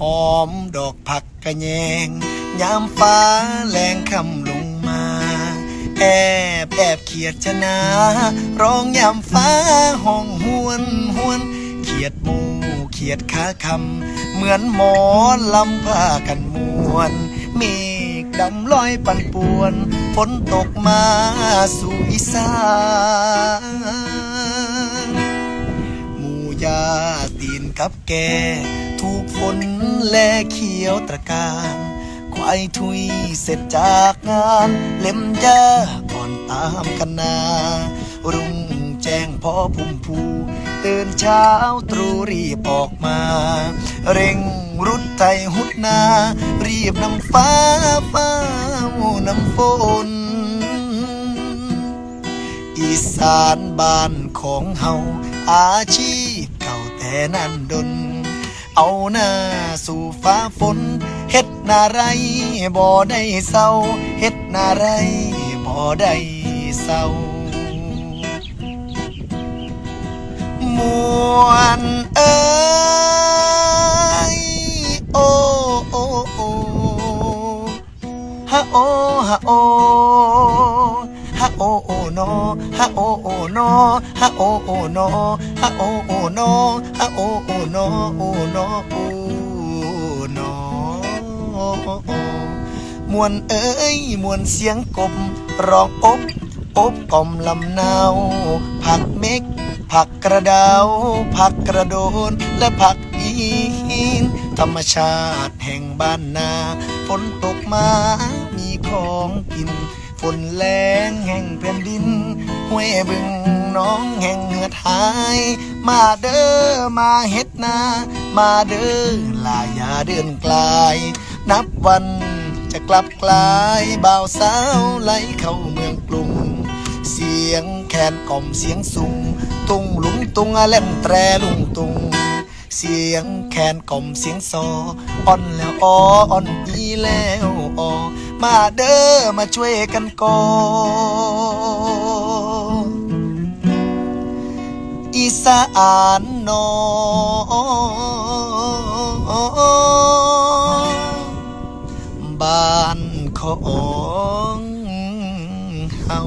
หอมดอกผักกระแยง ยามฟ้าแรงคำลงมา แอบแอบเขียดชนะร้องยามฟ้าห้องหวนหวน เขียดหมูเขียดขาคำ เหมือนหมอลำผ้ากันมวนเมฆดำลอยปั่นป่วน ฝนตกมาสู่อีสานหมู่ยาตีนกับแก ถูกฝน แลเขียวตระการควายทุยเสร็จจากงานเล็มยาก่อนตามกันนา รุ่งแจ้งพอพุ่มพูตื่นเช้าตรู่รีบออกมา เร่งรุดไทยหุดนา รีบนำฟ้าฟ้านำฝนอีสานบ้านของเฮาอาชีพเก่าแต่นั้นดน เอาหน้าสู่ฟ้าฝนเฮ็ดนาไรบ่ได้เศร้าเฮ็ดนาไรบ่ได้เศร้ามวนเอ้ยโอ้โอโอฮะโอฮะโอฮะโอโอโนฮะโอโอโนฮะโอโอโน ฮะโอโอโนฮะโอโอโนโอโนโอโนมวนเอ้ยมวนเสียงกบร้องอบอบกล่อมลำนาวผักเม็ก ผักกระดาว ผักกระโดน และผักอีหินธรรมชาติแห่งบ้านนาฝนตกมามีของกินฝนแรงแห่งแผ่นดินห้วยบึง น้องแห่งเหือดหาย มาเด้อมาเฮ็ดนา มาเด้อลายาเดือนกลายนับวันจะกลับกลายบ่าวสาวไหลเข้าเมืองกรุง เสียงแคนกล่อมเสียงสุงตุงลุงตุงอะเล่นแตรลุงตุง เสียงแคนกล่อมเสียงซออ่อนแล้วอ้ออ่อนอีแล้วออมาเด้อมาช่วยกันก่อน นอบ้านของเฮา